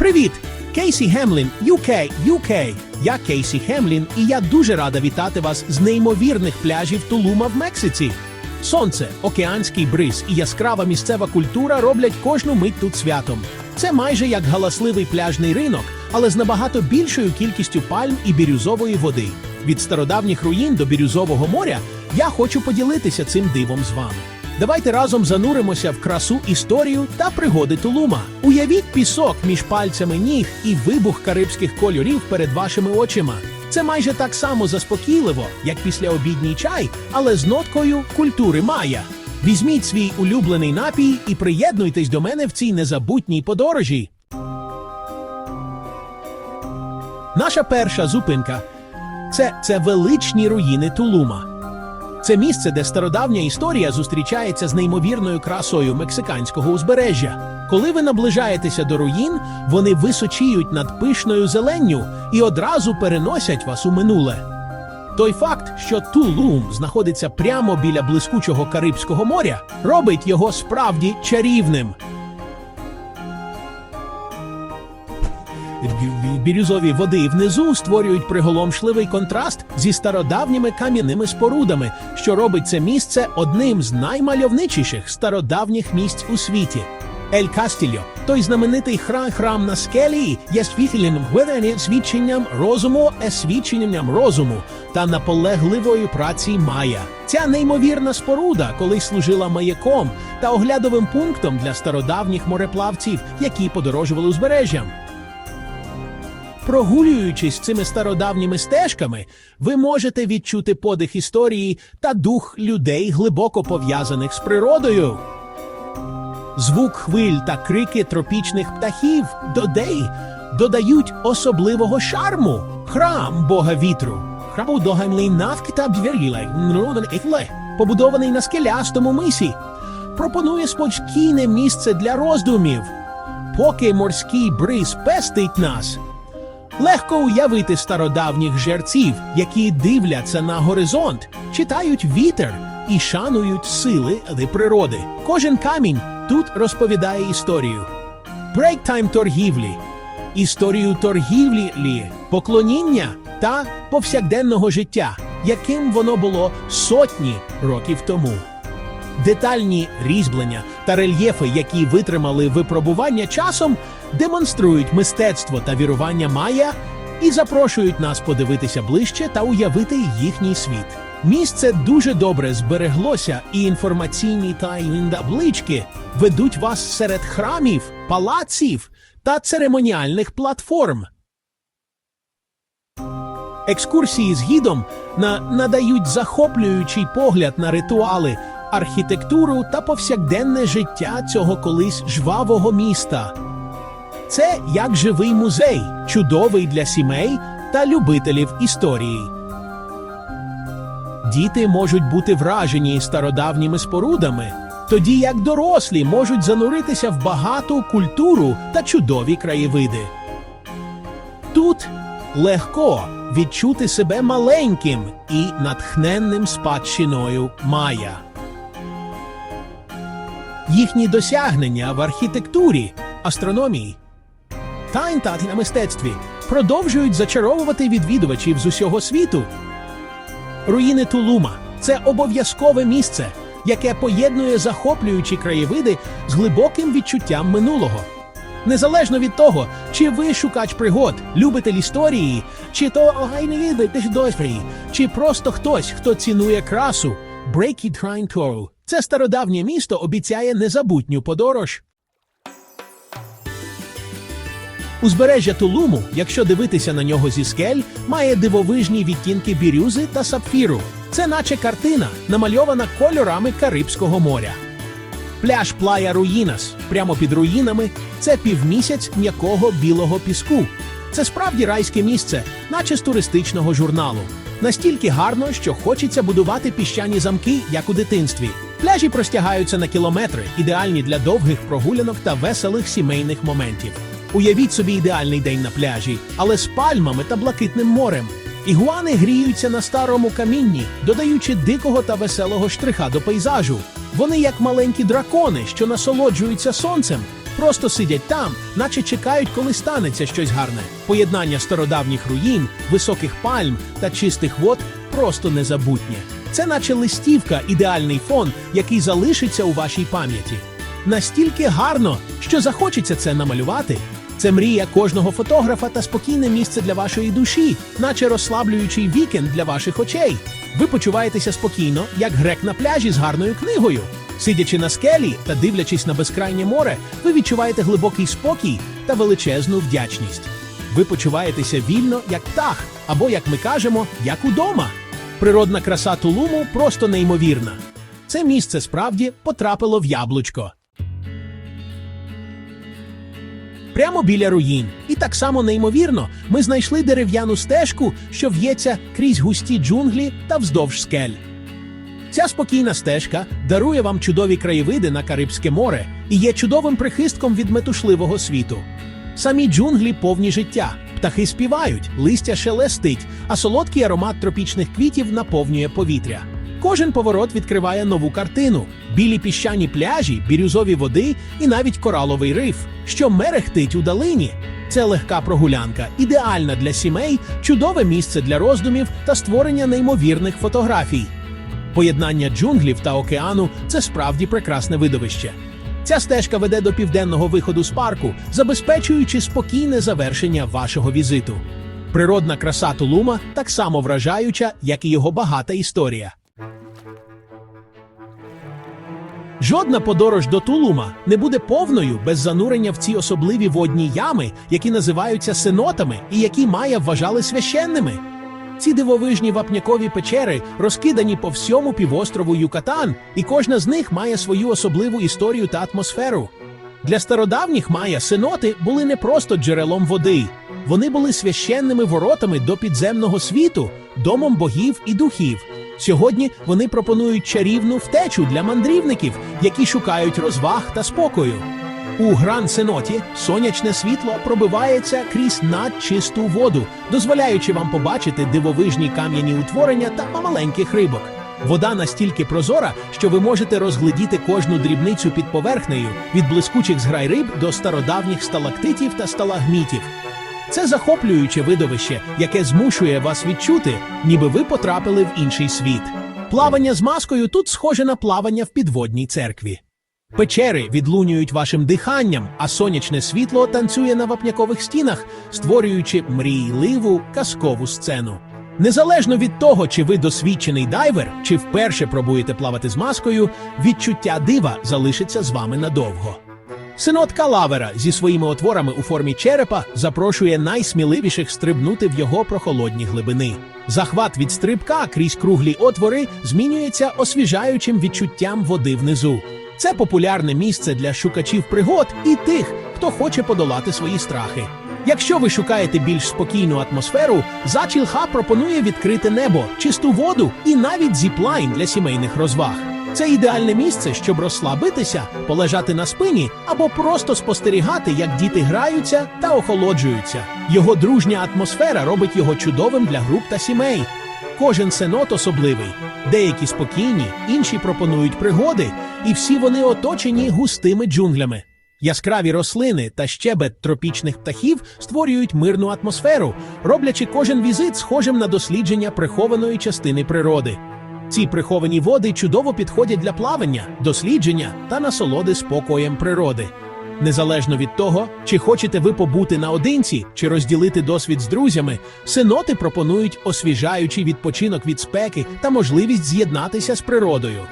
Привіт! Кейсі Гемлін, UK, UK. Я Кейсі Хемлін, і я дуже рада вітати вас з неймовірних пляжів Тулума в Мексиці. Сонце, океанський бриз і яскрава місцева культура роблять кожну мить тут святом. Це майже як галасливий пляжний ринок, але з набагато більшою кількістю пальм і бірюзової води. Від стародавніх руїн до бірюзового моря я хочу поділитися цим дивом з вами. Давайте разом зануримося в красу історію та пригоди Тулума. Уявіть пісок між пальцями ніг і вибух карибських кольорів перед вашими очима. Це майже так само заспокійливо, як післяобідній чай, але з ноткою культури майя. Візьміть свій улюблений напій і приєднуйтесь до мене в цій незабутній подорожі. Наша перша зупинка це, це величні руїни Тулума. Це місце, де стародавня історія зустрічається з неймовірною красою мексиканського узбережжя. Коли ви наближаєтеся до руїн, вони височіють над пишною зеленню і одразу переносять вас у минуле. Той факт, що Тулум знаходиться прямо біля блискучого Карибського моря, робить його справді чарівним. Бірюзові води внизу створюють приголомшливий контраст зі стародавніми кам'яними спорудами, що робить це місце одним з наймальовничіших стародавніх місць у світі. Ель Кастільо, той знаменитий храм, храм на скелі, є свідченням видання свідченням розуму, е свідченням розуму та наполегливої праці Майя. Ця неймовірна споруда колись служила маяком та оглядовим пунктом для стародавніх мореплавців, які подорожували узбережжям. Прогулюючись цими стародавніми стежками, ви можете відчути подих історії та дух людей, глибоко пов'язаних з природою. Звук хвиль та крики тропічних птахів додей додають особливого шарму. Храм Бога вітру. Храм Догаймлій навки та бвірілей, побудований на скелястому мисі, пропонує спокійне місце для роздумів. Поки морський бриз пестить нас, Легко уявити стародавніх жерців, які дивляться на горизонт, читають вітер і шанують сили природи. Кожен камінь тут розповідає історію. Брейктайм торгівлі, історію торгівлі, лі, поклоніння та повсякденного життя, яким воно було сотні років тому. Детальні різьблення та рельєфи, які витримали випробування часом, демонструють мистецтво та вірування майя і запрошують нас подивитися ближче та уявити їхній світ. Місце дуже добре збереглося, і інформаційні та таблички ведуть вас серед храмів, палаців та церемоніальних платформ. Екскурсії з гідом на, надають захоплюючий погляд на ритуали, архітектуру та повсякденне життя цього колись жвавого міста. Це як живий музей, чудовий для сімей та любителів історії. Діти можуть бути вражені стародавніми спорудами, тоді як дорослі можуть зануритися в багату культуру та чудові краєвиди. Тут легко відчути себе маленьким і натхненним спадщиною Майя. Їхні досягнення в архітектурі, астрономії та інтаті на мистецтві продовжують зачаровувати відвідувачів з усього світу. Руїни Тулума це обов'язкове місце, яке поєднує захоплюючі краєвиди з глибоким відчуттям минулого. Незалежно від того, чи ви шукач пригод, любитель історії, чи то огайний досвід, чи просто хтось, хто цінує красу, Breaky Trine – це стародавнє місто обіцяє незабутню подорож. Узбережжя Тулуму, якщо дивитися на нього зі скель, має дивовижні відтінки бірюзи та сапфіру. Це наче картина, намальована кольорами Карибського моря. Пляж Плая Руїнас прямо під руїнами це півмісяць м'якого білого піску. Це справді райське місце, наче з туристичного журналу. Настільки гарно, що хочеться будувати піщані замки, як у дитинстві. Пляжі простягаються на кілометри, ідеальні для довгих прогулянок та веселих сімейних моментів. Уявіть собі ідеальний день на пляжі, але з пальмами та блакитним морем. Ігуани гріються на старому камінні, додаючи дикого та веселого штриха до пейзажу. Вони як маленькі дракони, що насолоджуються сонцем, просто сидять там, наче чекають, коли станеться щось гарне. Поєднання стародавніх руїн, високих пальм та чистих вод просто незабутнє. Це наче листівка, ідеальний фон, який залишиться у вашій пам'яті. Настільки гарно, що захочеться це намалювати. Це мрія кожного фотографа та спокійне місце для вашої душі, наче розслаблюючий вікенд для ваших очей. Ви почуваєтеся спокійно, як грек на пляжі з гарною книгою. Сидячи на скелі та дивлячись на безкрайнє море, ви відчуваєте глибокий спокій та величезну вдячність. Ви почуваєтеся вільно, як птах, або, як ми кажемо, як удома. Природна краса Тулуму просто неймовірна. Це місце справді потрапило в яблучко. Прямо біля руїн. І так само неймовірно, ми знайшли дерев'яну стежку, що в'ється крізь густі джунглі та вздовж скель. Ця спокійна стежка дарує вам чудові краєвиди на Карибське море і є чудовим прихистком від метушливого світу. Самі джунглі повні життя, птахи співають, листя шелестить, а солодкий аромат тропічних квітів наповнює повітря. Кожен поворот відкриває нову картину: білі піщані пляжі, бірюзові води і навіть кораловий риф, що мерехтить у долині. Це легка прогулянка, ідеальна для сімей, чудове місце для роздумів та створення неймовірних фотографій. Поєднання джунглів та океану це справді прекрасне видовище. Ця стежка веде до південного виходу з парку, забезпечуючи спокійне завершення вашого візиту. Природна краса Тулума так само вражаюча, як і його багата історія. Жодна подорож до Тулума не буде повною без занурення в ці особливі водні ями, які називаються синотами і які майя вважали священними. Ці дивовижні вапнякові печери розкидані по всьому півострову Юкатан, і кожна з них має свою особливу історію та атмосферу. Для стародавніх майя синоти були не просто джерелом води, вони були священними воротами до підземного світу, домом богів і духів. Сьогодні вони пропонують чарівну втечу для мандрівників, які шукають розваг та спокою. У Гран-Сеноті сонячне світло пробивається крізь надчисту воду, дозволяючи вам побачити дивовижні кам'яні утворення та маленьких рибок. Вода настільки прозора, що ви можете розгледіти кожну дрібницю під поверхнею від блискучих зграй риб до стародавніх сталактитів та сталагмітів. Це захоплююче видовище, яке змушує вас відчути, ніби ви потрапили в інший світ. Плавання з маскою тут схоже на плавання в підводній церкві. Печери відлунюють вашим диханням, а сонячне світло танцює на вапнякових стінах, створюючи мрійливу казкову сцену. Незалежно від того, чи ви досвідчений дайвер, чи вперше пробуєте плавати з маскою, відчуття дива залишиться з вами надовго. Синод Калавера зі своїми отворами у формі черепа запрошує найсміливіших стрибнути в його прохолодні глибини. Захват від стрибка крізь круглі отвори змінюється освіжаючим відчуттям води внизу. Це популярне місце для шукачів пригод і тих, хто хоче подолати свої страхи. Якщо ви шукаєте більш спокійну атмосферу, Зачілха пропонує відкрите небо, чисту воду і навіть зіплайн для сімейних розваг. Це ідеальне місце, щоб розслабитися, полежати на спині або просто спостерігати, як діти граються та охолоджуються. Його дружня атмосфера робить його чудовим для груп та сімей. Кожен сенот особливий, деякі спокійні, інші пропонують пригоди, і всі вони оточені густими джунглями. Яскраві рослини та щебет тропічних птахів створюють мирну атмосферу, роблячи кожен візит схожим на дослідження прихованої частини природи. Ці приховані води чудово підходять для плавання, дослідження та насолоди спокоєм природи. Незалежно від того, чи хочете ви побути наодинці, чи розділити досвід з друзями, синоти пропонують освіжаючий відпочинок від спеки та можливість з'єднатися з природою.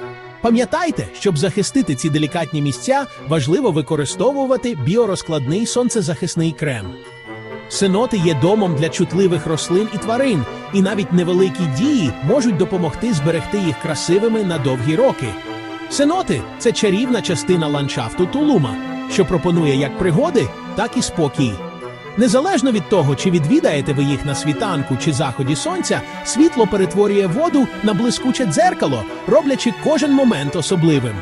Пам'ятайте, щоб захистити ці делікатні місця, важливо використовувати біорозкладний сонцезахисний крем. Синоти є домом для чутливих рослин і тварин, і навіть невеликі дії можуть допомогти зберегти їх красивими на довгі роки. Синоти це чарівна частина ландшафту Тулума, що пропонує як пригоди, так і спокій. Незалежно від того, чи відвідаєте ви їх на світанку чи заході сонця, світло перетворює воду на блискуче дзеркало, роблячи кожен момент особливим.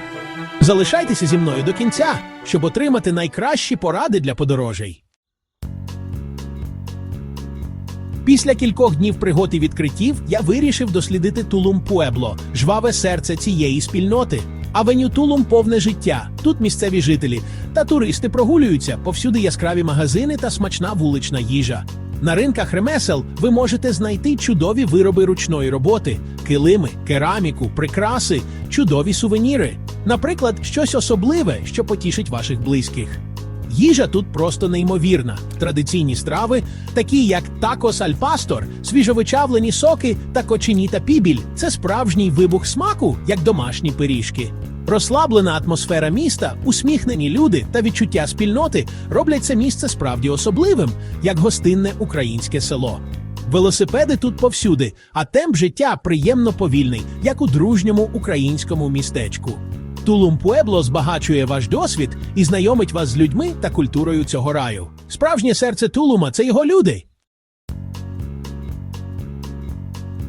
Залишайтеся зі мною до кінця, щоб отримати найкращі поради для подорожей. Після кількох днів пригод і відкриттів я вирішив дослідити Тулум Пуебло, жваве серце цієї спільноти. Авеню Тулум повне життя. Тут місцеві жителі та туристи прогулюються, повсюди яскраві магазини та смачна вулична їжа. На ринках ремесел ви можете знайти чудові вироби ручної роботи, килими, кераміку, прикраси, чудові сувеніри. Наприклад, щось особливе, що потішить ваших близьких. Їжа тут просто неймовірна. Традиційні страви, такі як такос аль пастор, свіжовичавлені соки та коченіта пібіль це справжній вибух смаку, як домашні пиріжки. Розслаблена атмосфера міста, усміхнені люди та відчуття спільноти роблять це місце справді особливим, як гостинне українське село. Велосипеди тут повсюди, а темп життя приємно повільний, як у дружньому українському містечку. Тулум Пуебло збагачує ваш досвід і знайомить вас з людьми та культурою цього раю. Справжнє серце Тулума це його люди.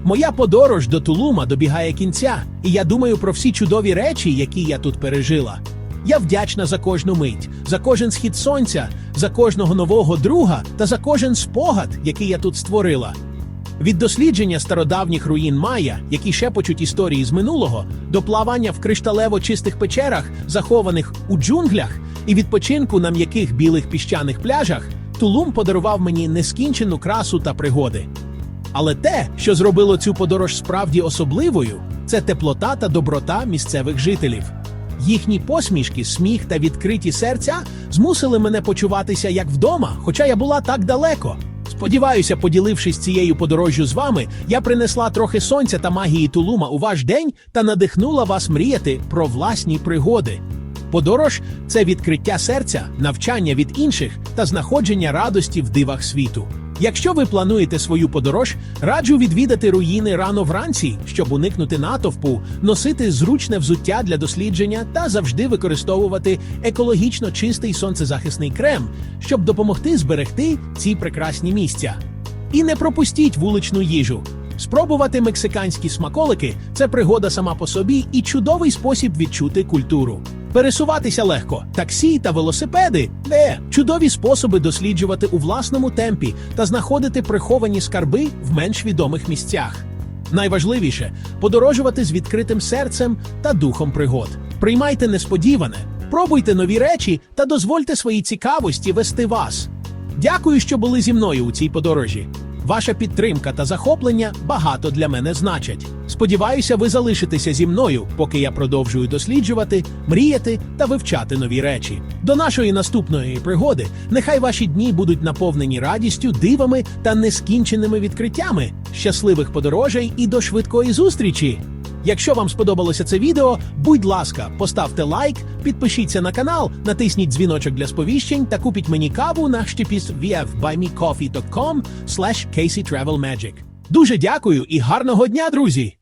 Моя подорож до Тулума добігає кінця, і я думаю про всі чудові речі, які я тут пережила. Я вдячна за кожну мить, за кожен схід сонця, за кожного нового друга та за кожен спогад, який я тут створила. Від дослідження стародавніх руїн Майя, які шепочуть історії з минулого, до плавання в кришталево чистих печерах, захованих у джунглях, і відпочинку на м'яких білих піщаних пляжах, Тулум подарував мені нескінчену красу та пригоди. Але те, що зробило цю подорож справді особливою, це теплота та доброта місцевих жителів. Їхні посмішки, сміх та відкриті серця змусили мене почуватися як вдома, хоча я була так далеко. Сподіваюся, поділившись цією подорожжю з вами, я принесла трохи сонця та магії Тулума у ваш день та надихнула вас мріяти про власні пригоди. Подорож це відкриття серця, навчання від інших та знаходження радості в дивах світу. Якщо ви плануєте свою подорож, раджу відвідати руїни рано вранці, щоб уникнути натовпу, носити зручне взуття для дослідження та завжди використовувати екологічно чистий сонцезахисний крем, щоб допомогти зберегти ці прекрасні місця. І не пропустіть вуличну їжу. Спробувати мексиканські смаколики це пригода сама по собі і чудовий спосіб відчути культуру. Пересуватися легко, таксі та велосипеди не чудові способи досліджувати у власному темпі та знаходити приховані скарби в менш відомих місцях. Найважливіше подорожувати з відкритим серцем та духом пригод. Приймайте несподіване, пробуйте нові речі та дозвольте своїй цікавості вести вас. Дякую, що були зі мною у цій подорожі. Ваша підтримка та захоплення багато для мене значать. Сподіваюся, ви залишитеся зі мною, поки я продовжую досліджувати, мріяти та вивчати нові речі. До нашої наступної пригоди нехай ваші дні будуть наповнені радістю, дивами та нескінченими відкриттями. Щасливих подорожей і до швидкої зустрічі! Якщо вам сподобалося це відео, будь ласка, поставте лайк, підпишіться на канал, натисніть дзвіночок для сповіщень та купіть мені каву на штіпіс vfbuymecoffee.com slash Дуже дякую і гарного дня, друзі!